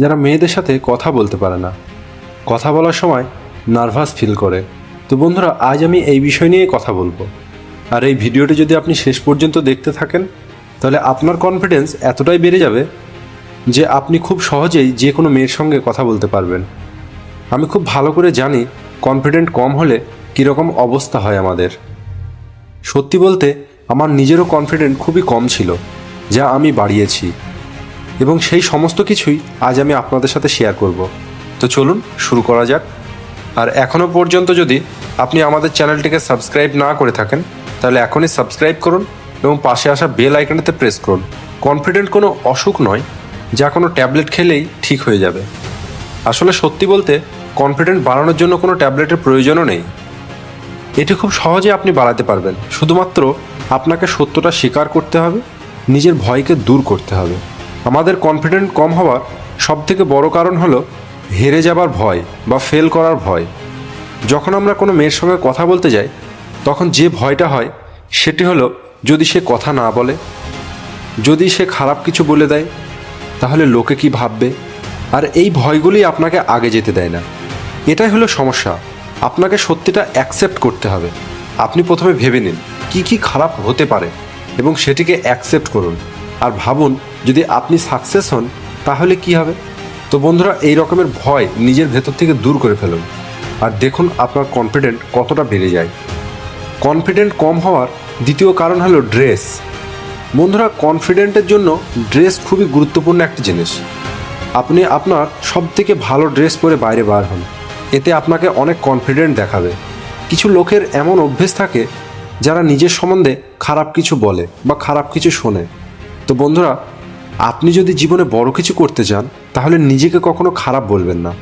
যারা মেয়েদের সাথে কথা বলতে পারে না। কথা বলার সময় নার্ভাস ফিল করে। তো বন্ধুরা, আজ আমি এই বিষয় নিয়ে কথা বলব। আর এই ভিডিওটি যদি আপনি শেষ পর্যন্ত দেখতে থাকেন, তাহলে আপনার কনফিডেন্স এতটাই বেড়ে যাবে যে আপনি খুব সহজেই যে কোনো মেয়ের সঙ্গে কথা বলতে পারবেন। আমি খুব ভালো করে জানি কনফিডেন্ট কম হলে কীরকম অবস্থা হয় আমাদের। সত্যি বলতে, আমার নিজেরও কনফিডেন্ট খুবই কম ছিল, যা আমি বাড়িয়েছি। এবং সেই সমস্ত কিছুই আজ আমি আপনাদের সাথে শেয়ার করব। তো চলুন, শুরু করা যাক। আর এখনও পর্যন্ত যদি আপনি আমাদের চ্যানেলটিকে সাবস্ক্রাইব না করে থাকেন, তাহলে এখনই সাবস্ক্রাইব করুন এবং পাশে আসা বেল আইকনটিতে প্রেস করুন। কনফিডেন্ট কোনো অসুখ নয়, যা কোনো ট্যাবলেট খেলেই ঠিক হয়ে যাবে। আসলে সত্যি বলতে কনফিডেন্ট বাড়ানোর জন্য কোনো ট্যাবলেটের প্রয়োজনও নেই। এটি খুব সহজে আপনি বাড়াতে পারবেন। শুধুমাত্র আপনাকে সত্যটা স্বীকার করতে হবে, নিজের ভয়কে দূর করতে হবে। আমাদের কনফিডেন্ট কম হওয়ার সবথেকে বড় কারণ হলো হেরে যাবার ভয় বা ফেল করার ভয়। যখন আমরা কোনো মেয়ের সঙ্গে কথা বলতে যাই, তখন যে ভয়টা হয়, সেটি হলো যদি সে কথা না বলে, যদি সে খারাপ কিছু বলে দেয়, তাহলে লোকে কি ভাববে? আর এই ভয়গুলি আপনাকে আগে যেতে দেয় না। এটাই হলো সমস্যা। আপনাকে সত্যিটা অ্যাকসেপ্ট করতে হবে। আপনি প্রথমে ভেবে নিন, কি কি খারাপ হতে পারে, এবং সেটিকে অ্যাকসেপ্ট করুন। আর ভাবুন, যদি আপনি সাকসেস হন, তাহলে কি হবে? তো বন্ধুরা, এই রকমের ভয় নিজের ভেতর থেকে দূর করে ফেলুন। আর দেখুন আপনার কনফিডেন্ট কতটা বেড়ে যায়। কনফিডেন্ট কম হওয়ার দ্বিতীয় কারণ হলো ড্রেস বন্ধুরা কনফিডেন্টের জন্য ড্রেস খুবই গুরুত্বপূর্ণ একটি জিনিস। আপনি আপনার সব থেকে ভালো ড্রেস পরে বাইরে বার হন। এতে আপনাকে অনেক কনফিডেন্ট দেখাবে। কিছু লোকের এমন অভ্যেস থাকে, যারা নিজের সম্বন্ধে খারাপ কিছু বলে বা খারাপ কিছু শোনে। তো বন্ধুরা, আপনি যদি জীবনে বড় কিছু করতে চান তাহলে নিজেকে কখনো খারাপ বলবেন না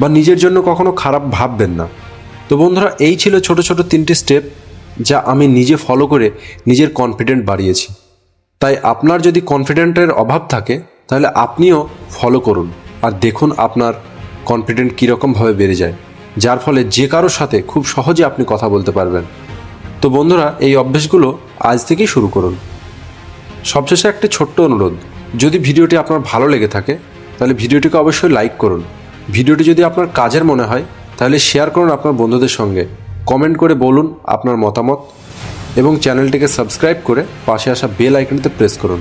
বা নিজের জন্য কখনো খারাপ ভাববেন না। তো বন্ধুরা, এই ছিল ছোট ছোট তিনটি স্টেপ যা আমি নিজে ফলো করে নিজের কনফিডেন্ট বাড়িয়েছি। তাই আপনার যদি কনফিডেন্টের অভাব থাকে, তাহলে আপনিও ফলো করুন আর দেখুন আপনার কনফিডেন্ট কীরকমভাবে বেড়ে যায়, যার ফলে যে কারোর সাথে খুব সহজে আপনি কথা বলতে পারবেন। তো বন্ধুরা, এই অভ্যেসগুলো আজ থেকেই শুরু করুন। সবশেষে একটি ছোট্ট অনুরোধ। যদি ভিডিওটি আপনার ভালো লেগে থাকে, তাহলে ভিডিওটিকে অবশ্যই লাইক করুন। ভিডিওটি যদি আপনার কাজের মনে হয়, তাহলে শেয়ার করুন আপনার বন্ধুদের সঙ্গে। কমেন্ট করে বলুন আপনার মতামত এবং চ্যানেলটিকে সাবস্ক্রাইব করে পাশে আসা বেল আইকনটিতে প্রেস করুন।